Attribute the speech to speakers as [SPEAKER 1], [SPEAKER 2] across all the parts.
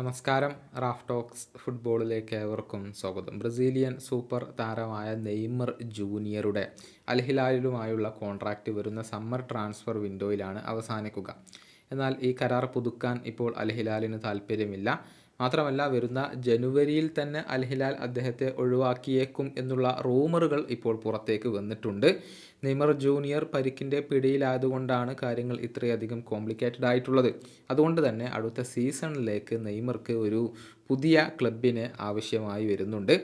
[SPEAKER 1] നമസ്കാരം. Raf talks ഫുട്ബോളിലേക്ക് ഏവർക്കും സ്വാഗതം. ബ്രസീലിയൻ സൂപ്പർ താരമായ നെയ്മർ ജൂനിയറുടെ അൽഹിലാലിലുമായുള്ള കോൺട്രാക്റ്റ് വരുന്ന സമ്മർ ട്രാൻസ്ഫർ വിൻഡോയിലാണ് അവസാനിക്കുക. എന്നാൽ ഈ കരാർ പുതുക്കാൻ ഇപ്പോൾ അൽഹിലാലിന് താല്പര്യമില്ല മാത്രമല്ല വരുന്ന ജനുവരിയിൽ തന്നെ അൽഹിലാൽ അദ്ദേഹത്തെ ഒഴിവാക്കിയേക്കും എന്നുള്ള റൂമറുകൾ ഇപ്പോൾ പുറത്തേക്ക് വന്നിട്ടുണ്ട്. നെയ്മർ ജൂനിയർ പരിക്കിന്റെ പിടിയിലായതുകൊണ്ടാണ് കാര്യങ്ങൾ ഇത്രയധികം കോംപ്ലിക്കേറ്റഡ് ആയിട്ടുള്ളത്. അതുകൊണ്ട് തന്നെ അടുത്ത സീസണിലേക്ക് നെയ്മർക്ക് ഒരു പുതിയ ക്ലബിന് ആവശ്യമായി വരുന്നുണ്ട്.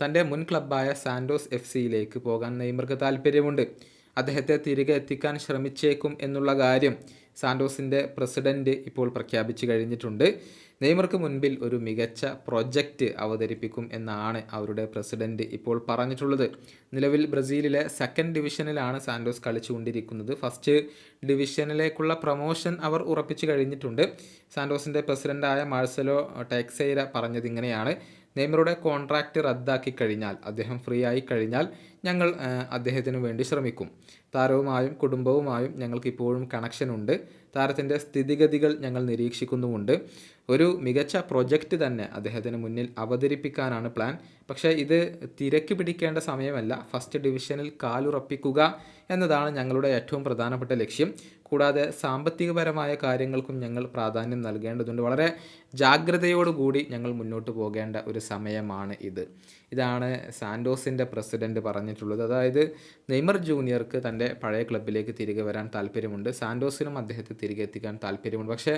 [SPEAKER 1] തന്റെ മുൻ ക്ലബ്ബായ സാൻഡോസ് എഫ് സിയിലേക്ക് പോകാൻ നെയ്മർക്ക് താല്പര്യമുണ്ട് അദ്ദേഹത്തെ തിരികെ എത്തിക്കാൻ ശ്രമിച്ചേക്കും എന്നുള്ള കാര്യം സാൻഡോസിന്റെ പ്രസിഡന്റ് ഇപ്പോൾ പ്രഖ്യാപിച്ചു കഴിഞ്ഞിട്ടുണ്ട്. നെയ്മർക്ക് മുൻപിൽ ഒരു മികച്ച പ്രൊജക്റ്റ് അവതരിപ്പിക്കും എന്നാണ് അവരുടെ പ്രസിഡന്റ് ഇപ്പോൾ പറഞ്ഞിട്ടുള്ളത്. നിലവിൽ ബ്രസീലിലെ സെക്കൻഡ് ഡിവിഷനിലാണ് സാൻഡോസ് കളിച്ചുകൊണ്ടിരിക്കുന്നത്. ഫസ്റ്റ് ഡിവിഷനിലേക്കുള്ള പ്രൊമോഷൻ അവർ ഉറപ്പിച്ചു കഴിഞ്ഞിട്ടുണ്ട്. സാൻഡോസിന്റെ പ്രസിഡന്റായ മാഴ്സലോ ടെക്സൈര പറഞ്ഞത് ഇങ്ങനെയാണ് നെയ്മറുടെ കോൺട്രാക്റ്റ് റദ്ദാക്കി കഴിഞ്ഞാൽ അദ്ദേഹം ഫ്രീ ആയി കഴിഞ്ഞാൽ ഞങ്ങൾ അദ്ദേഹത്തിന് വേണ്ടി ശ്രമിക്കും. താരവുമായും കുടുംബവുമായും ഞങ്ങൾക്ക് ഇപ്പോഴും കണക്ഷൻ ഉണ്ട്. താരത്തിന്റെ സ്ഥിതിഗതികൾ ഞങ്ങൾ നിരീക്ഷിക്കുന്നുമുണ്ട്. ഒരു മികച്ച പ്രൊജക്റ്റ് തന്നെ അദ്ദേഹത്തിന് മുന്നിൽ അവതരിപ്പിക്കാനാണ് പ്ലാൻ പക്ഷേ ഇത് തിരക്ക് പിടിക്കേണ്ട സമയമല്ല. ഫസ്റ്റ് ഡിവിഷനിൽ കാലുറപ്പിക്കുക എന്നതാണ് ഞങ്ങളുടെ ഏറ്റവും പ്രധാനപ്പെട്ട ലക്ഷ്യം. കൂടാതെ സാമ്പത്തികപരമായ കാര്യങ്ങൾക്കും ഞങ്ങൾ പ്രാധാന്യം നൽകേണ്ടതുണ്ട്. വളരെ ജാഗ്രതയോടുകൂടി ഞങ്ങൾ മുന്നോട്ട് പോകേണ്ട ഒരു സമയമാണ് ഇത്. ഇതാണ് സാൻഡോസിന്റെ പ്രസിഡന്റ് പറഞ്ഞിട്ടുള്ളത്. അതായത് നെയ്മർ ജൂനിയർക്ക് തന്റെ പഴയ ക്ലബിലേക്ക് തിരികെ വരാൻ താല്പര്യമുണ്ട്. സാൻഡോസിനും അദ്ദേഹത്തെ തിരികെ എത്തിക്കാൻ താല്പര്യമുണ്ട്. പക്ഷേ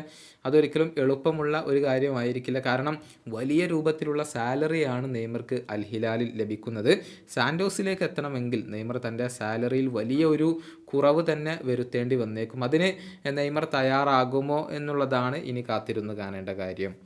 [SPEAKER 1] അതൊരിക്കലും എളുപ്പമുള്ള ഒരു കാര്യമായിരിക്കില്ല. കാരണം വലിയ രൂപത്തിലുള്ള സാലറിയാണ് നെയ്മർക്ക് അൽഹിലാലിൽ ലഭിക്കുന്നത്. സാൻഡോസിലേക്ക് എത്തണമെങ്കിൽ നെയ്മർ തന്റെ സാലറിയിൽ വലിയ ഒരു കുറവ് തന്നെ വരുത്തേണ്ടി വന്നേക്കും. അതിന് നെയ്മർ തയ്യാറാകുമോ എന്നുള്ളതാണ് ഇനി കാത്തിരുന്ന് കാണേണ്ട കാര്യം.